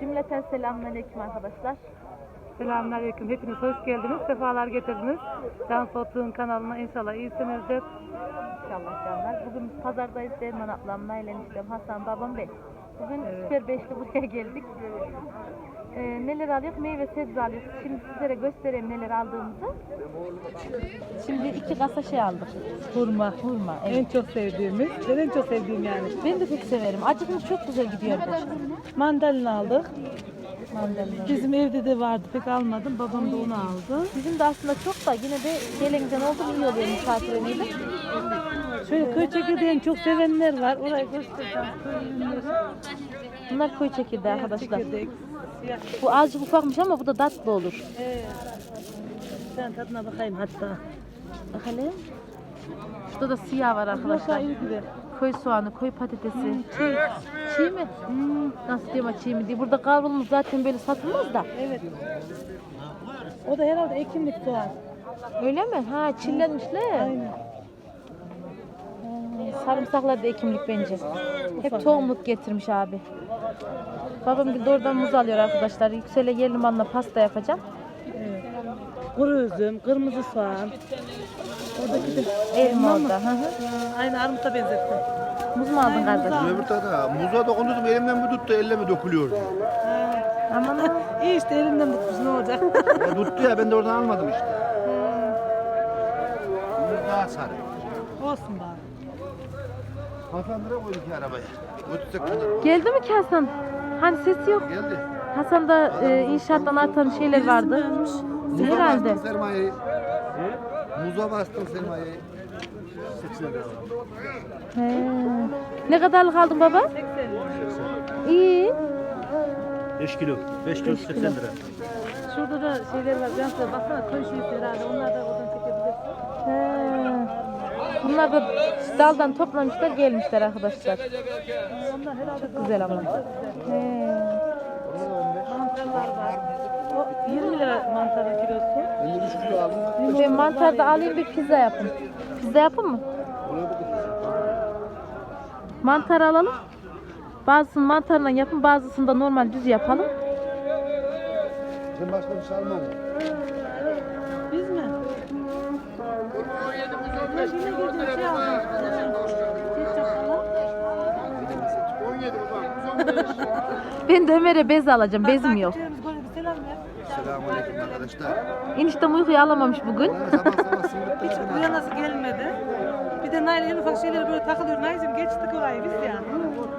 Cümleten selamünaleyküm arkadaşlar. Selamünaleyküm. Hepiniz hoş geldiniz. Sefalar getirdiniz. Can Soğutluğun kanalına inşallah iyisinizdir. İnşallah canlar. Bugün pazardayız Derman ablam, Nail eniştem, Hasan babam ben. Bugün Süper Beşli buraya geldik. Ee, neler alıyoruz? Meyve sebze alıyoruz. Şimdi sizlere göstereyim neler aldığımızı. Şimdi iki kasa şey aldık. Hurma. Hurma. Evet. En çok sevdiğimiz. Ben en çok sevdiğim yani. Ben de pek severim. Acıkmış çok güzel gidiyor bu. Mandalina aldık. Mandalina. Bizim evde de vardı. Pek almadım. Babam da onu aldı. Bizim de aslında çok da yine de gelenkten oldu iyi oluyor misafirliğiyle. Şöyle köy çekirdeğini çok sevenler var. Orayı göstereceğim. Köy ürünleri. Bunlar koyu çekirdeği arkadaşlar. Çekirdek. Siyah. Bu azıcık ufakmış ama bu da tatlı olur. Evet. Sen tadına bakayım hatta. Bakalım. Şurada da siyah var arkadaşlar. Koy soğanı, koy patatesi. Çiğ. Çiğ mi? Hmm, nasıl diyeyim çiğ mi diye. Burada kavrulmuş zaten böyle satılmaz da. Evet. O da herhalde ekimlik soğan. Öyle mi? Ha çillenmişler. Aynen. Hmm, Sarımsaklar da ekimlik bence. Hep tohumluk getirmiş abi. Babam bir de oradan muz alıyor arkadaşlar. Yüksel'e yerli limanla pasta yapacağım. Evet. Kuru üzüm, kırmızı soğan. Oradaki de Elma orada. Hı Aynı armuta benzettim. Muz mu aldın kardeş? Aynen. Öbür tarafa muza dokundum elimden mi tuttu elle mi dökülüyor? Aman ha. İyi işte elimden tutmuş ne olacak? Ya tuttu ya ben de oradan almadım işte. Muz daha sarı. Olsun bari. Hasan nereye koyduk ya arabaya? Götürsek kadar. Geldi mi ki Hasan? Hani sesi yok. Geldi. Hasan da e, inşaattan artan şeyler vardı. Muza Herhalde. bastın sermayeyi. Muza bastın sermayeyi. 80 lira. He. Ne kadarlık aldın baba? 80. İyi. 5 kilo. 5 kilo 80 lira. Şurada da şeyler var. Ben size baksana köy şeysi herhalde. Onlar da oradan çekebilirsin. He. Bunlar da daldan toplamışlar gelmişler arkadaşlar. Güzel ama. Mantarlar var. O 20 lira mantarın kilosu. Ben de 3 kilo aldım. Ben mantar da alayım bir pizza yapın. Pizza yapın mı? Mantar alalım. Bazısını mantarla yapın, bazısını da normal düz yapalım. Sen başka bir şey almadın. Biz mi? Ben yine girdim şey aldım. Ketçap falan. Ben de Ömer'e bez alacağım. Bezim yok. Takipçilerimiz böyle bir selam ver. Selamun aleyküm arkadaşlar. Eniştem uykuyu alamamış bugün. Sabah sabah Hiç nasıl gelmedi? Bir de Nail en ufak şeylere böyle takılıyor. Nail'cim geçtik orayı biz yani.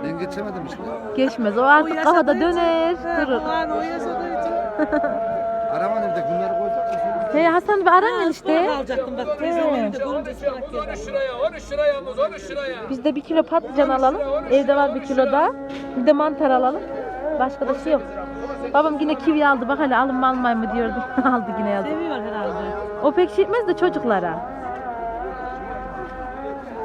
Ben geçemedim işte. Geçmez. O artık kafada için- döner, He, durur. O an o yaşadığı için. Araba nerede? Bunları koyacak mısın? Hey Hasan bir aran Ha, işte. alacaktım bak. Teyzem evde görünce ıspanak geldi. 13 liraya, 13 liraya muz, 13 liraya. Biz de bir kilo patlıcan alalım. Evde var bir kilo daha. Bir de mantar alalım. Başka da şey yok. Babam yine kivi aldı. Bak hele alın mı almayın mı diyordu. aldı yine yazdı. Seviyor herhalde. O pek şey etmez de çocuklara.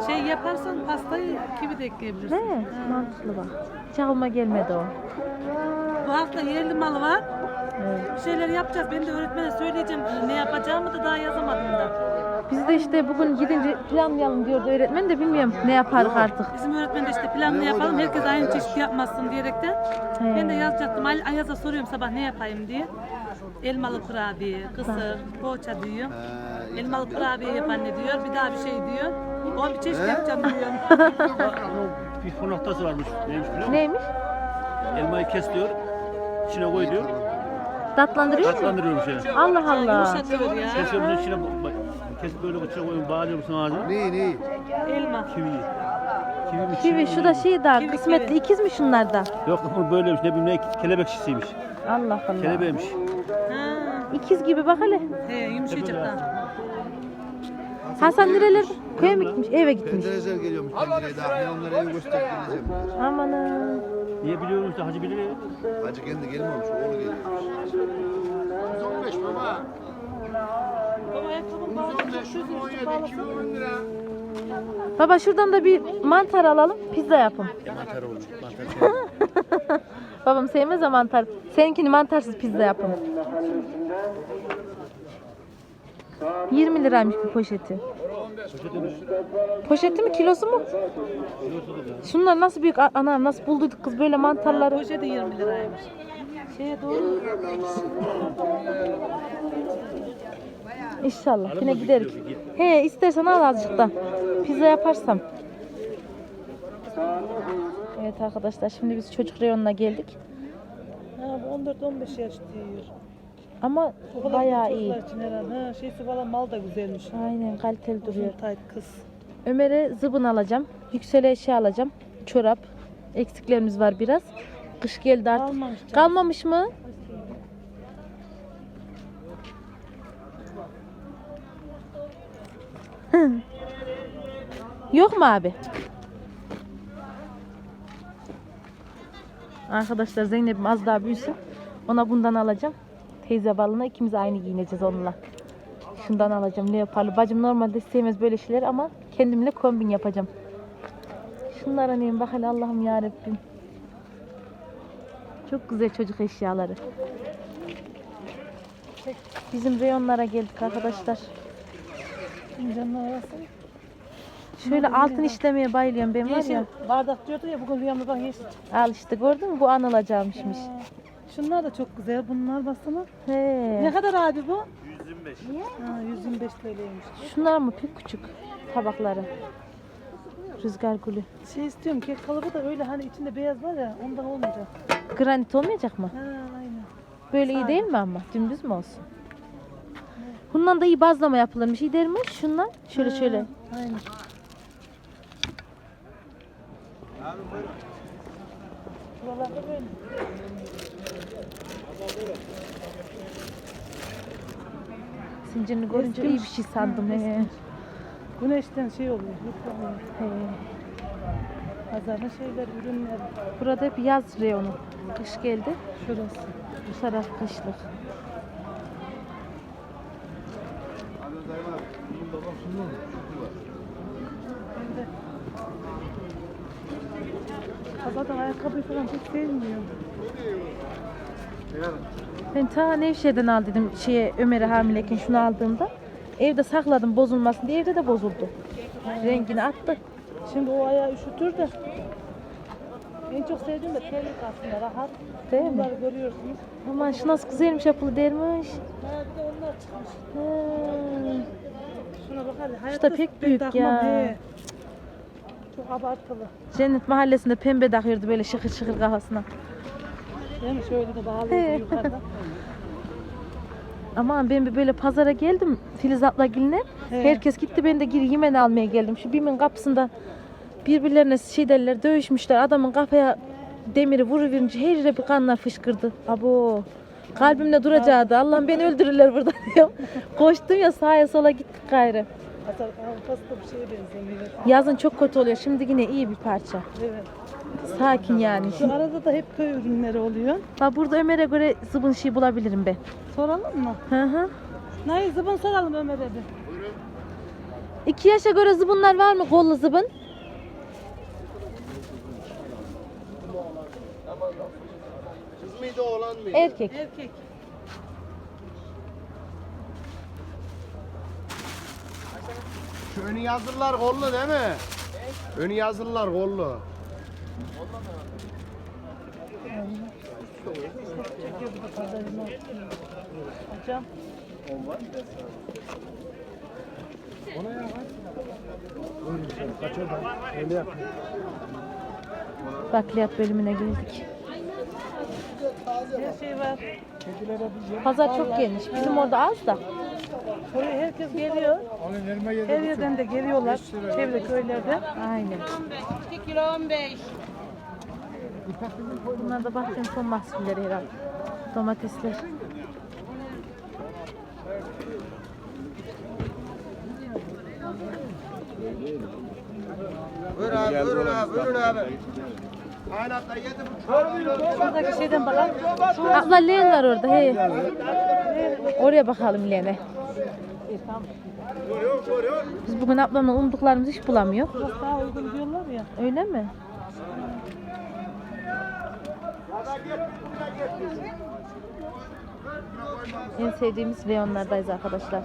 Şey yaparsan pastayı kivi de ekleyebilirsin. Ne? Mantıklı bak. Hiç aklıma gelmedi o. Bu hafta yerli malı var. Evet. Bir şeyler yapacağız. Ben de öğretmene söyleyeceğim. Ne yapacağımı da daha yazamadım da. Biz de işte bugün gidince planlayalım diyordu öğretmen de bilmiyorum ne yaparız artık. Bizim öğretmen de işte planını yapalım. Herkes aynı çeşit yapmasın diyerekten. He. Ben de yazacaktım. Ay- Ayaz'a soruyorum sabah ne yapayım diye. Elmalı kurabiye, kısır, poğaça diyor. Elmalı kurabiye yap anne diyor. Bir daha bir şey diyor. O bir çeşit yapacağım diyor. Bir noktası varmış. Neymiş biliyor musun? Neymiş? Elmayı kes diyor. İçine koy diyor. Tatlandırıyor mu? Tatlandırıyormuş ya. Allah Allah. Yumuşatıyor ya. Kesiyorsun içine bak, kesip böyle içine koyuyorsun bağlıyorsun ağzına. Ne ne? Elma. Kivi. Kivi mi? Kivi şu da şey daha Kivi, kısmetli kivi. ikiz mi şunlar da? Yok bu böyleymiş ne bileyim ne kelebek şişiymiş. Allah Allah. Kelebeğmiş. Ha. İkiz gibi bak hele. He yumuşayacak da. Hasan nereler? Köye mi gitmiş? Eve gitmiş. Pencereler geliyormuş pencereye daha. Ne onlara evi gösterip geleceğim. Amanın. Niye biliyorum işte hacı bilir ya. Hacı kendi gelmemiş. Oğlu geliyor. 115 baba. Baba ayakkabım bağlı. Baba şuradan da bir mantar alalım. Pizza yapın. Mantar olur. Mantar. Babam sevmez ya mantar. Seninkini mantarsız pizza yapın. 20 liraymış bir poşeti. Poşeti mi kilosu mu? Şunlar nasıl büyük anam nasıl bulduyduk kız böyle mantarları. Poşeti 20 liraymış. Şeye doğru. İnşallah yine gideriz. He istersen al azıcık da. Pizza yaparsam. Evet arkadaşlar şimdi biz çocuk reyonuna geldik. Ha bu 14-15 yaş diyor. Ama bayağı iyi. için herhalde. Ha, şeysi falan mal da güzelmiş. Aynen kaliteli duruyor. Uzun kız. Ömer'e zıbın alacağım. Yüksele eşya alacağım. Çorap. Eksiklerimiz var biraz. Kış geldi artık. Almamış canım. Kalmamış mı? Yok mu abi? Arkadaşlar Zeynep'im az daha büyüsün. Ona bundan alacağım. Teyze balına ikimiz aynı giyineceğiz onunla. Şundan alacağım leoparlı. Bacım normalde sevmez böyle şeyler ama kendimle kombin yapacağım. Şunlara neyim bak hele Allah'ım yarabbim. Çok güzel çocuk eşyaları. Bizim reyonlara geldik arkadaşlar. Şöyle altın işlemeye bayılıyorum ben var ya. bardak diyordu ya bugün rüyamda bak yeşil. Al işte gördün mü bu anılacakmışmış. Şunlar da çok güzel. Bunlar baksana. Ne He. kadar abi bu? 125. Ha, 125 TL'ymiş. Şunlar mı pek küçük tabakları. Rüzgar gülü. Şey istiyorum kek kalıbı da öyle hani içinde beyaz var ya ondan olmayacak. Granit olmayacak mı? Ha aynen. Böyle iyi değil mi ama? Dümdüz mü olsun? Bundan da iyi bazlama yapılırmış. İyi değil mi? Şundan şöyle Ha, şöyle. Aynen. Buralarda böyle. Zincirini görünce iyi bir şey sandım. He. Güneşten şey oluyor. yıpranıyor. Pazarda şeyler, ürünler. Burada hep yaz reyonu. Kış geldi. Şurası. Bu taraf kışlık. Pazarda ayakkabı falan pek sevmiyorum. Ben ta Nevşehir'den al dedim şeye Ömer'e hamileyken şunu aldığımda. Evde sakladım bozulmasın diye evde de bozuldu. Rengini attı. Şimdi o ayağı üşütür de. En çok sevdiğim de terlik aslında rahat. Değil mi? Bunları görüyorsunuz. Aman şu nasıl güzelmiş yapılı dermiş. Ha bir de onlar çıkmış. Ha. Şuna bak hadi. Şu da pek büyük ya. he. Çok abartılı. Cennet mahallesinde pembe takıyordu böyle şıkır şıkır kafasına. Değil mi? Şöyle de yukarıda. Aman ben bir böyle pazara geldim Filiz abla geline. He. Herkes gitti ben de geri yemen almaya geldim. Şu BİM'in kapısında birbirlerine şey derler dövüşmüşler. Adamın kafaya demiri vuruverince her yere bir kanlar fışkırdı. Abo kalbimde duracaktı. Allah'ım beni öldürürler burada diyorum. Koştum ya sağa sola gittik gayrı. Pazar Avrupa'sı da bir şeye benzemiyor. Yazın çok kötü oluyor. Şimdi yine iyi bir parça. Evet. Sakin yani. Şu arada da hep köy ürünleri oluyor. Bak burada Ömer'e göre zıbın şey bulabilirim ben. Soralım mı? Hı hı. Nail zıbın soralım Ömer'e bir. İki yaşa göre zıbınlar var mı? Kollu zıbın. Kız mıydı oğlan mıydı? Erkek. Erkek. Şu önü yazırlar kollu değil mi? Önü yazırlar kollu. Bakliyat bölümüne geldik. Her şey var. Pazar çok geniş. Bizim orada az da. Buraya herkes geliyor. Her yerden de geliyorlar. Çevre köylerde. Aynen. 2 kilo 15. Bunlar da bahçenin son mahsulleri herhalde. Domatesler. Buyur abi, buyurun abi, buyurun abi. Şuradaki şeyden bakalım. Abla leğen var orada. He. Oraya bakalım leğene. Biz bugün ablamla umduklarımızı hiç bulamıyor. Daha uygun diyorlar ya. Öyle mi? En sevdiğimiz reyonlardayız arkadaşlar.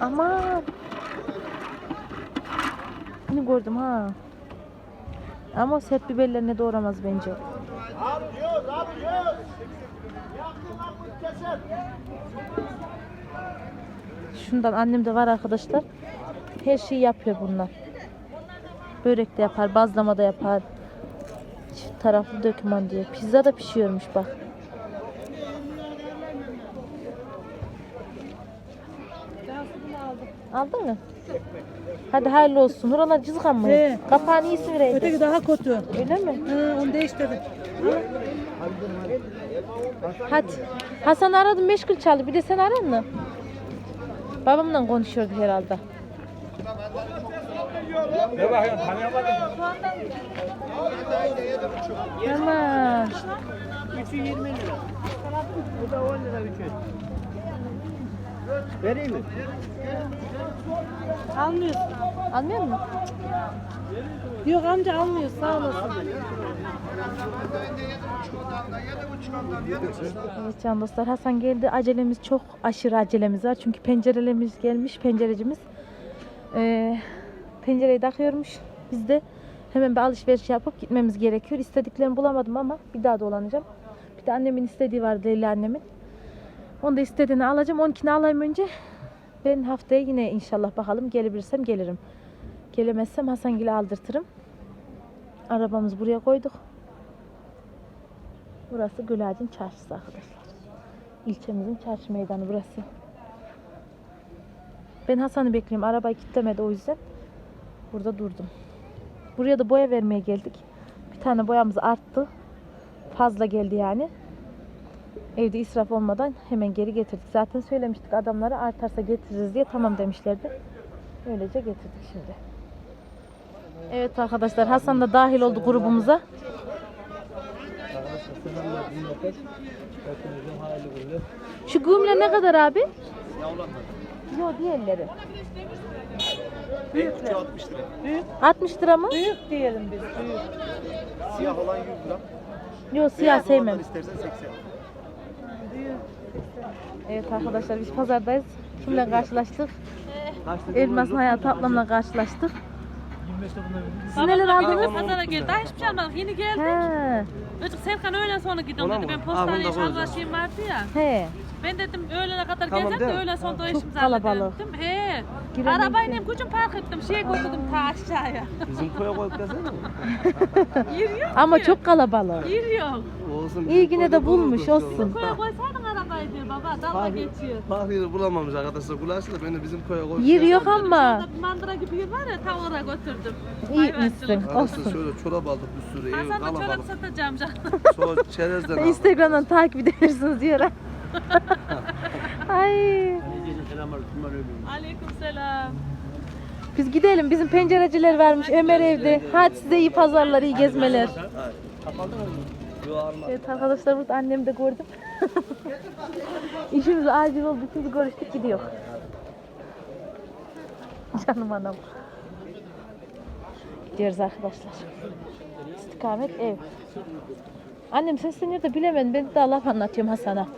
Aman. Bunu gördüm ha. Ama sert biberlerini doğramaz bence. Bu keser. Şundan annem de var arkadaşlar. Her şeyi yapıyor bunlar. Börek de yapar, bazlama da yapar. Çift taraflı döküman diyor. Pizza da pişiyormuş bak. Aldın mı? Hadi hayırlı olsun. Oralar cızgan mı? He. Kapağını iyisin vereydi. Öteki daha kötü. Öyle mi? Hı, onu değiştirdim. Hadi. Hasan aradım meşgul çaldı. Bir de sen aran mı? Babamla konuşuyordu herhalde. Ne bakıyorsun tanıyamadın. Tamam. Üçü 20 lira. Bu da 10 lira üçü. Vereyim mi? Almıyorsun. Almıyor musun? Yok amca almıyor sağ olasın. Evet can dostlar Hasan geldi. Acelemiz çok aşırı acelemiz var. Çünkü pencerelerimiz gelmiş. Pencerecimiz. Ee, pencereyi takıyormuş. Biz de hemen bir alışveriş yapıp gitmemiz gerekiyor. İstediklerimi bulamadım ama bir daha dolanacağım. Bir de annemin istediği vardı Leyla annemin. Onu da istediğini alacağım. 12'ni alayım önce. Ben haftaya yine inşallah bakalım gelebilirsem gelirim. Gelemezsem Hasangil'e aldırtırım. Arabamızı buraya koyduk. Burası Gülağacın çarşısı arkadaşlar. İlçemizin çarşı meydanı burası. Ben Hasan'ı bekliyorum. Arabayı kilitlemedi o yüzden. Burada durdum. Buraya da boya vermeye geldik. Bir tane boyamız arttı. Fazla geldi yani. Evde israf olmadan hemen geri getirdik. Zaten söylemiştik adamlara artarsa getiririz diye tamam demişlerdi. Öylece getirdik şimdi. Evet arkadaşlar Hasan da dahil oldu grubumuza. Şu güğümler ne kadar abi? Yok diğerleri. Büyükler. 60 lira. 60 lira mı? Büyük diyelim biz büyük. Siyah olan 100 lira. Yok siyah sevmem. istersen 80. Evet arkadaşlar biz pazardayız. Kimle karşılaştık? Elmas'ın hayatı ablamla karşılaştık. Siz neler aldınız? Pazara geldi. Daha hiçbir şey almadık. Yeni geldi. He. Öcük Serkan öğlen sonra gidiyorum dedi. Ben postaneye şarjlaşayım vardı ya. He. Ben dedim öğlene kadar gezerim de öğlen sonra kalabalık. hallederim dedim. He. Giremedim. Arabayla hem gücüm park ettim. Şeye götürdüm ta aşağıya. Bizim koya koyup. Yer yok Ama çok kalabalık. Yer yok. Olsun. İyi yine de bulmuş olsun. Koya koysaydın arabayı diyor baba. Dalga geçiyor. Park yeri bulamamış arkadaşlar. Kulaçla beni bizim köye koymuş. Yer yok ama. Orada bir mandıra gibi yer var ya ta oraya götürdüm. İyi misin? Arkadaşlar Olsun. şöyle çorap aldık bir sürü. Ev Hasan da çorap kalabalık. satacağım canım. Sonra çerezden aldık. Instagram'dan takip edebilirsiniz diyor. Ay. Aleyküm selam. Biz gidelim. Bizim pencereciler varmış. Ömer evde. Hadi size iyi pazarlar, iyi gezmeler. Evet arkadaşlar burada annemi de gördüm. İşimiz acil oldu. Şimdi görüştük gidiyor. Canım anam. Gidiyoruz arkadaşlar. İstikamet ev. Annem sesleniyor da bilemedim. Ben de laf anlatıyorum Hasan'a.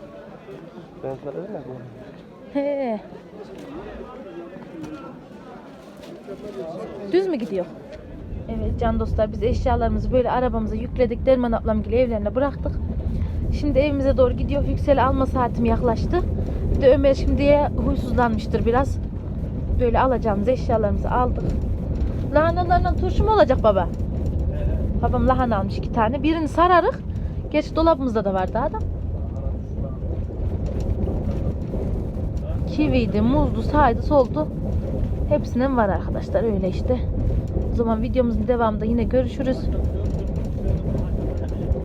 Ben sana dedim ya. He. Düz mü gidiyor? Evet can dostlar biz eşyalarımızı böyle arabamıza yükledik. Derman ablamgil evlerine bıraktık. Şimdi evimize doğru gidiyor. Yüksel alma saatim yaklaştı. Bir de Ömer şimdiye huysuzlanmıştır biraz. Böyle alacağımız eşyalarımızı aldık. Lahanalarla turşu mu olacak baba? Babam lahana almış iki tane. Birini sararık. Geç dolabımızda da var daha da. Kiviydi, muzdu, sağydı, soldu. Hepsinden var arkadaşlar öyle işte. O zaman videomuzun devamında yine görüşürüz.